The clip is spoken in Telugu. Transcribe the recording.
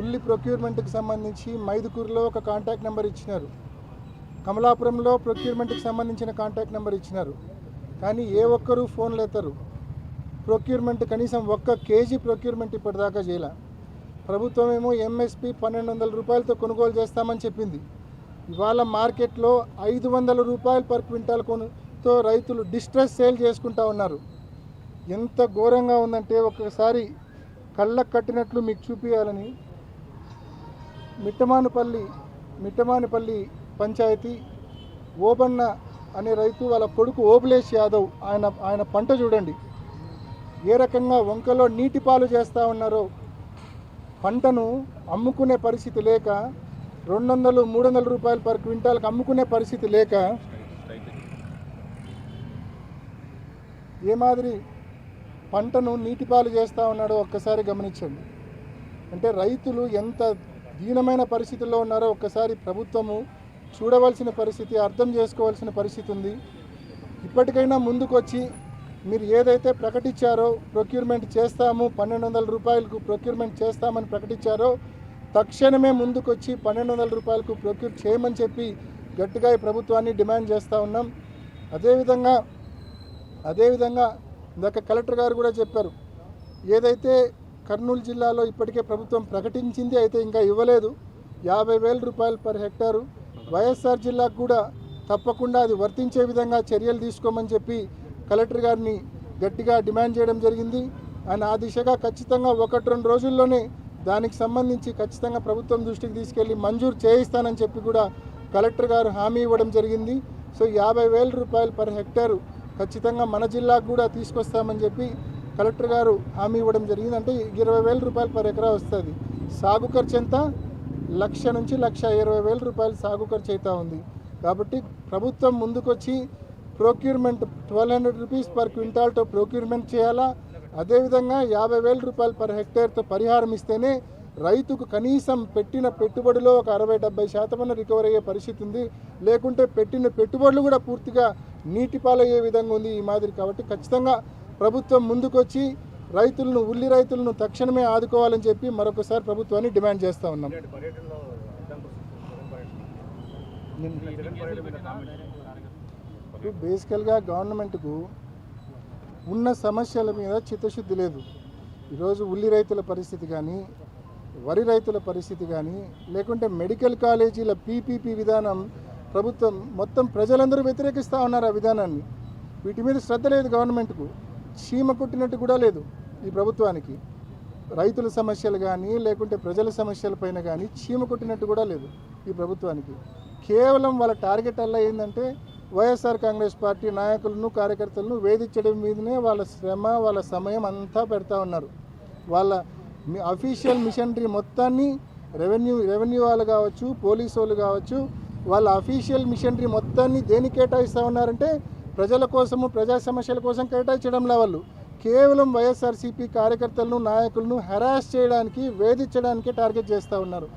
ఉల్లి ప్రొక్యూర్మెంట్కి సంబంధించి మైదుకూరులో ఒక కాంటాక్ట్ నెంబర్ ఇచ్చినారు. కమలాపురంలో ప్రొక్యూర్మెంట్కి సంబంధించిన కాంటాక్ట్ నెంబర్ ఇచ్చినారు. కానీ ఏ ఒక్కరూ ఫోన్లు ఎత్తరు ప్రొక్యూర్మెంట్ కనీసం ఒక్క కేజీ ప్రొక్యూర్మెంట్ ఇప్పటిదాకా చేయలే. ప్రభుత్వం ఏమో ఎంఎస్పి పన్నెండు వందల రూపాయలతో కొనుగోలు చేస్తామని చెప్పింది. ఇవాళ మార్కెట్లో ఐదు వందల రూపాయలు పర్ క్వింటాల్ కొనుతో రైతులు డిస్ట్రెస్ సేల్ చేసుకుంటా ఉన్నారు. ఎంత ఘోరంగా ఉందంటే ఒక్కసారి కళ్ళకు కట్టినట్లు మీకు చూపించాలని మిట్టమానుపల్లి మిట్టమానుపల్లి పంచాయతీ ఓబన్న అనే రైతు వాళ్ళ కొడుకు ఓబులేష్ యాదవ్ ఆయన ఆయన పంట చూడండి. ఏ రకంగా వంకలో నీటి పాలు చేస్తూ ఉన్నారో. పంటను అమ్ముకునే పరిస్థితి లేక రెండు వందలు మూడు వందల రూపాయలు పర్ క్వింటాల్కి అమ్ముకునే పరిస్థితి లేక ఏ మాదిరి పంటను నీటిపాలు చేస్తూ ఉన్నాడో ఒక్కసారి గమనించండి. అంటే రైతులు ఎంత దీనమైన పరిస్థితుల్లో ఉన్నారో ఒక్కసారి ప్రభుత్వము చూడవలసిన పరిస్థితి అర్థం చేసుకోవాల్సిన పరిస్థితి ఉంది. ఇప్పటికైనా ముందుకొచ్చి మీరు ఏదైతే ప్రకటించారో ప్రొక్యూర్మెంట్ చేస్తాము పన్నెండు వందల రూపాయలకు ప్రొక్యూర్మెంట్ చేస్తామని ప్రకటించారో తక్షణమే ముందుకొచ్చి పన్నెండు వందల రూపాయలకు ప్రొక్యూర్ చేయమని చెప్పి గట్టిగా ఈ ప్రభుత్వాన్ని డిమాండ్ చేస్తూ ఉన్నాం. అదేవిధంగా అదేవిధంగా ఇందాక కలెక్టర్ గారు కూడా చెప్పారు ఏదైతే కర్నూలు జిల్లాలో ఇప్పటికే ప్రభుత్వం ప్రకటించింది అయితే ఇంకా ఇవ్వలేదు. యాభై వేల రూపాయలు పర్ హెక్టారు. వైఎస్ఆర్ జిల్లాకు కూడా తప్పకుండా అది వర్తించే విధంగా చర్యలు తీసుకోమని చెప్పి కలెక్టర్ గారిని గట్టిగా డిమాండ్ చేయడం జరిగింది. ఆయన ఆ దిశగా ఖచ్చితంగా ఒకటి రెండు రోజుల్లోనే దానికి సంబంధించి ఖచ్చితంగా ప్రభుత్వం దృష్టికి తీసుకెళ్ళి మంజూరు చేయిస్తానని చెప్పి కూడా కలెక్టర్ గారు హామీ ఇవ్వడం జరిగింది. సో యాభై వేల రూపాయలు పర్ హెక్టారు ఖచ్చితంగా మన జిల్లాకు కూడా తీసుకొస్తామని చెప్పి కలెక్టర్ గారు హామీ ఇవ్వడం జరిగింది అంటే ఇరవై వేల రూపాయలు పర్ ఎకరా వస్తుంది. సాగు ఖర్చు ఎంత? లక్ష నుంచి లక్ష ఇరవై వేల రూపాయలు సాగు ఖర్చు అవుతూ ఉంది. కాబట్టి ప్రభుత్వం ముందుకొచ్చి procurement twelve hundred rupees per క్వింటాల్తో procurement చేయాలా? అదేవిధంగా యాభై వేల రూపాయలు పర్ హెక్టేర్తో పరిహారం ఇస్తేనే రైతుకు కనీసం పెట్టిన పెట్టుబడిలో ఒక అరవై డెబ్బై శాతం రికవర్ అయ్యే పరిస్థితి ఉంది. లేకుంటే పెట్టిన పెట్టుబడులు కూడా పూర్తిగా నీటి పాలయ్యే విధంగా ఉంది ఈ మాదిరి. కాబట్టి ఖచ్చితంగా ప్రభుత్వం ముందుకొచ్చి రైతులను ఉల్లి రైతులను తక్షణమే ఆదుకోవాలని చెప్పి మరొకసారి ప్రభుత్వాన్ని డిమాండ్ చేస్తూ ఉన్నాం. బేసికల్గా గవర్నమెంట్కు ఉన్న సమస్యల మీద చిత్తశుద్ధి లేదు. ఈరోజు ఉల్లి రైతుల పరిస్థితి కానీ వరి రైతుల పరిస్థితి కానీ లేకుంటే మెడికల్ కాలేజీల పీపీపీ విధానం ప్రభుత్వం మొత్తం ప్రజలందరూ వ్యతిరేకిస్తూ ఉన్నారు ఆ విధానాన్ని. వీటి మీద శ్రద్ధ లేదు గవర్నమెంట్కు. చీమ కొట్టినట్టు కూడా లేదు ఈ ప్రభుత్వానికి. రైతుల సమస్యలు కానీ లేకుంటే ప్రజల సమస్యల పైన కానీ చీమ కొట్టినట్టు కూడా లేదు ఈ ప్రభుత్వానికి. కేవలం వాళ్ళ టార్గెట్ అలా ఏంటంటే వైఎస్ఆర్ కాంగ్రెస్ పార్టీ నాయకులను కార్యకర్తలను వేధించడం మీదనే వాళ్ళ శ్రమ వాళ్ళ సమయం అంతా పెడతా ఉన్నారు. వాళ్ళ అఫీషియల్ మిషనరీ మొత్తాన్ని రెవెన్యూ రెవెన్యూ వాళ్ళు కావచ్చు పోలీసు వాళ్ళు కావచ్చు వాళ్ళ అఫీషియల్ మిషనరీ మొత్తాన్ని దేనికి కేటాయిస్తూ ఉన్నారంటే ప్రజల కోసము ప్రజా సమస్యల కోసం కేటాయించడంలో వాళ్ళు కేవలం వైఎస్ఆర్సీపీ కార్యకర్తలను నాయకులను హెరాస్ చేయడానికి వేధించడానికి టార్గెట్ చేస్తూ ఉన్నారు.